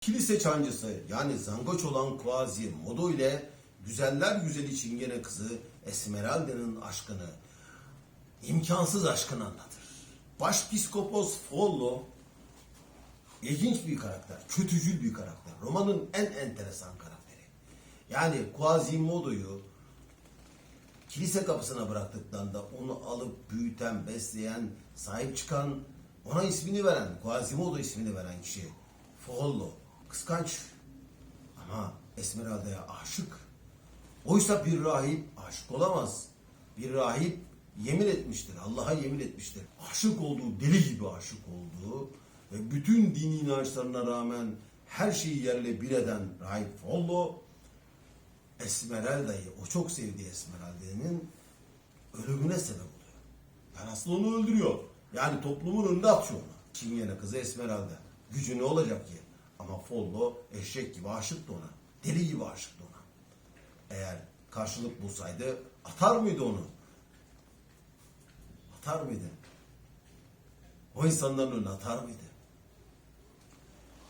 Kilise çancısı yani zangoç olan Kuazi Modo ile güzeller güzeli çingene kızı Esmeralda'nın aşkını, imkansız aşkını anlatır. Başpiskopos Follo ilginç bir karakter, kötücül bir karakter. Romanın en enteresan karakteri. Yani Quasimodo'yu kilise kapısına bıraktıklarında onu alıp büyüten, besleyen, sahip çıkan, ona ismini veren, Quasimodo ismini veren kişi Follo. Kıskanç ama Esmeralda'ya aşık. Oysa bir rahip aşık olamaz. Bir rahip yemin etmiştir, Allah'a yemin etmiştir. Aşık olduğu, deli gibi aşık olduğu ve bütün dini inançlarına rağmen her şeyi yerle bir eden rahip Follo, Esmeralda'yı, o çok sevdiği Esmeralda'nın ölümüne sebep oluyor. Yani aslında onu öldürüyor. Yani toplumun önünde atıyor onu. Çingene kızı Esmeralda. Gücü ne olacak ki? Ama Follo eşek gibi aşıktı ona. Deli gibi aşıktı ona. Eğer karşılık bulsaydı atar mıydı onu? Atar mıydı? O insanların önüne atar mıydı?